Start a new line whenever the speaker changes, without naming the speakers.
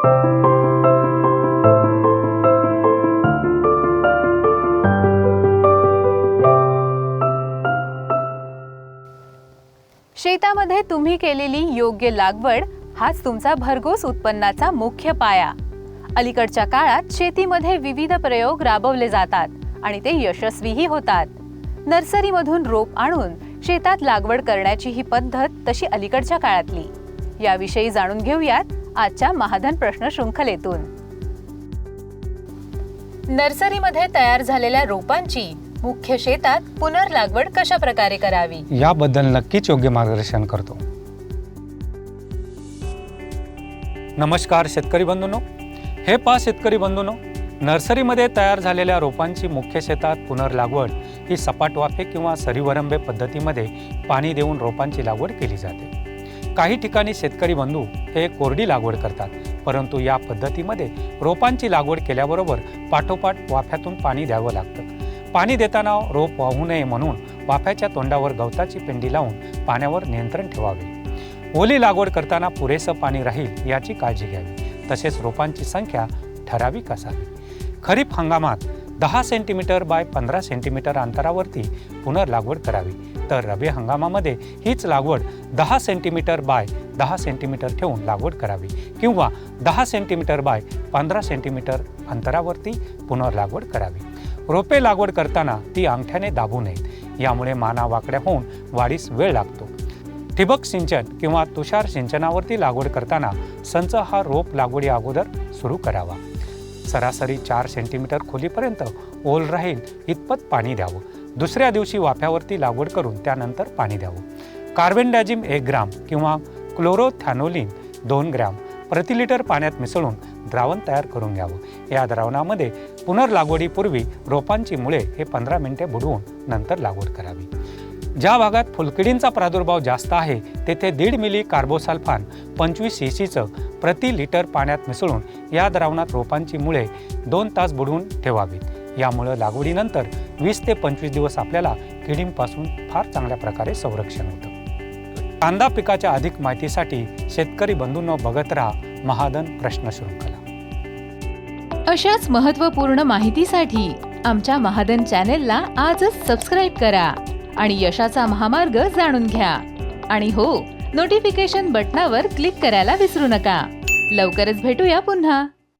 शेतामध्ये तुम्ही केलेली योग्य लागवड हाच तुमचा भरघोस उत्पन्नाचा मुख्य पाया. अलीकडच्या काळात शेतीमध्ये विविध प्रयोग राबवले जातात आणि ते यशस्वीही होतात. नर्सरीमधून रोप आणून शेतात लागवड करण्याची ही पद्धत तशी अलीकडच्या काळातली. याविषयी जाणून घेऊयात आजच्या महाधन प्रश्न शृंखलेतून. नर्सरीमध्ये तयार झालेल्या रोपांची मुख्य शेतात पुनर्लागवड कशा प्रकारे करावी?
याबद्दल नक्कीच योग्य मार्गदर्शन करतो. नमस्कार शेतकरी बंधूंनो. हे पा शेतकरी बंधूंनो नर्सरीमध्ये तयार झालेल्या रोपांची मुख्य शेतात पुनर्लागवड ही सपाट वाफे किंवा सरीवरंबे पद्धतीमध्ये पाणी देऊन रोपांची लागवड केली जाते. काही ठिकाणी शेतकरी बंधू हे कोरडी लागवड करतात. परंतु या पद्धतीमध्ये रोपांची लागवड केल्याबरोबर पाठोपाठ वाफ्यातून पाणी द्यावं लागतं. पाणी देताना रोप वाहू नये म्हणून वाफ्याच्या तोंडावर गवताची पेंडी लावून पाण्यावर नियंत्रण ठेवावे. ओली लागवड करताना पुरेसं पाणी राहील याची काळजी घ्यावी. तसेच रोपांची संख्या ठराविक असावी. खरीप हंगामात दहा सेंटीमीटर बाय पंधरा सेंटीमीटर अंतरावरती पुनर्लागवड करावी. तर रबी हंगामामध्ये हीच लागवड दहा सेंटीमीटर बाय दहा सेंटीमीटर ठेवून लागवड करावी किंवा दहा सेंटीमीटर बाय पंधरा सेंटीमीटर अंतरावरती पुनर्लागवड करावी. रोपे लागवड करताना ती अंगठ्याने दाबू नयेत. यामुळे माना वाकड्या होऊन वाढीस वेळ लागतो. ठिबक सिंचन किंवा तुषार सिंचनावरती लागवड करताना संच हा रोप लागवडी अगोदर सुरू करावा. सरासरी चार सेंटीमीटर खोलीपर्यंत ओल राहील इतपत पाणी द्यावं. दुसऱ्या दिवशी वाफ्यावरती लागवड करून त्यानंतर पाणी द्यावं. कार्बेंडॅजिम एक ग्राम किंवा क्लोरोथॅनोलिन दोन ग्रॅम प्रति लिटर पाण्यात मिसळून द्रावण तयार करून घ्यावं. या द्रावणामध्ये पुनर्लागवडीपूर्वी रोपांची मुळे हे पंधरा मिनिटे बुडवून नंतर लागवड करावी. ज्या भागात फुलकिडींचा प्रादुर्भाव जास्त आहे तेथे दीड मिली कार्बोसाल्फान पंचवीस सी सीचं प्रति लिटर पाण्यात मिसळून या द्रावणात रोपांची मुळे दोन तास बुडवून ठेवावीत. यामुळं लागवडीनंतर वीस ते पंचवीस दिवस आपल्याला किडींपासून फार चांगल्या प्रकारे संरक्षण होतं. कांदा पिकाच्या अधिक माहितीसाठी शेतकरी बंधूंनो बघत राहा महादन प्रश्न शृंखला.
अशाच महत्त्वपूर्ण माहितीसाठी आमच्या महादन चॅनेलला आजच सबस्क्राईब करा आणि यशाचा महामार्ग जाणून घ्या. आणि हो नोटिफिकेशन बटनावर क्लिक करायला विसरू नका. लवकरच भेटूया पुन्हा.